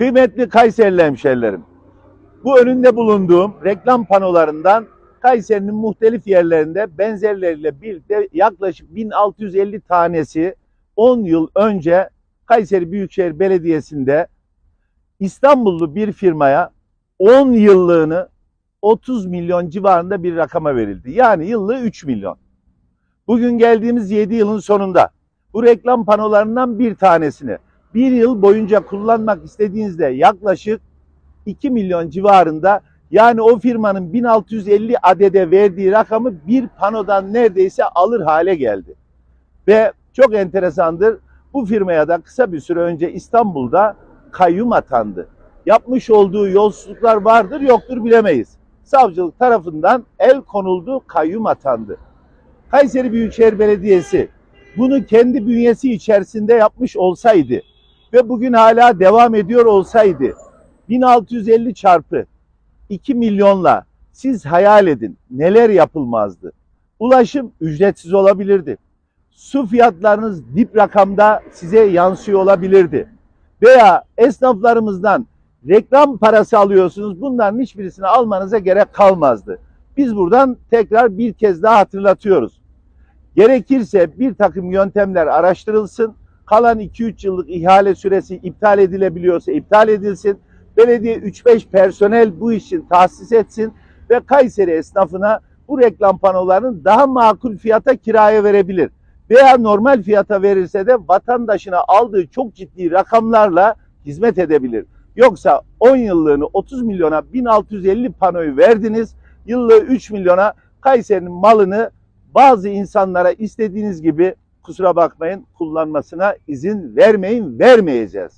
Kıymetli Kayserili hemşerilerim, bu önünde bulunduğum reklam panolarından Kayseri'nin muhtelif yerlerinde benzerleriyle birlikte yaklaşık 1650 tanesi 10 yıl önce Kayseri Büyükşehir Belediyesi'nde İstanbullu bir firmaya 10 yıllığını 30 milyon civarında bir rakama verildi. Yani yıllığı 3 milyon. Bugün geldiğimiz 7 yılın sonunda bu reklam panolarından bir tanesini bir yıl boyunca kullanmak istediğinizde yaklaşık 2 milyon civarında yani o firmanın 1650 adede verdiği rakamı bir panodan neredeyse alır hale geldi. Ve çok enteresandır bu firmaya da kısa bir süre önce İstanbul'da kayyum atandı. Yapmış olduğu yolsuzluklar vardır yoktur bilemeyiz. Savcılık tarafından el konuldu kayyum atandı. Kayseri Büyükşehir Belediyesi bunu kendi bünyesi içerisinde yapmış olsaydı ve bugün hala devam ediyor olsaydı 1650 çarpı 2 milyonla siz hayal edin neler yapılmazdı. Ulaşım ücretsiz olabilirdi. Su fiyatlarınız dip rakamda size yansıyor olabilirdi. Veya esnaflarımızdan reklam parası alıyorsunuz. Bunların hiçbirisini almanıza gerek kalmazdı. Biz buradan tekrar bir kez daha hatırlatıyoruz. Gerekirse bir takım yöntemler araştırılsın. Kalan 2-3 yıllık ihale süresi iptal edilebiliyorsa iptal edilsin. Belediye 3-5 personel bu için tahsis etsin ve Kayseri esnafına bu reklam panolarını daha makul fiyata kiraya verebilir. Veya normal fiyata verirse de vatandaşına aldığı çok ciddi rakamlarla hizmet edebilir. Yoksa 10 yıllığını 30 milyona 1650 panoyu verdiniz. Yıllığı 3 milyona Kayseri'nin malını bazı insanlara istediğiniz gibi kusura bakmayın kullanmasına izin vermeyin, vermeyeceğiz.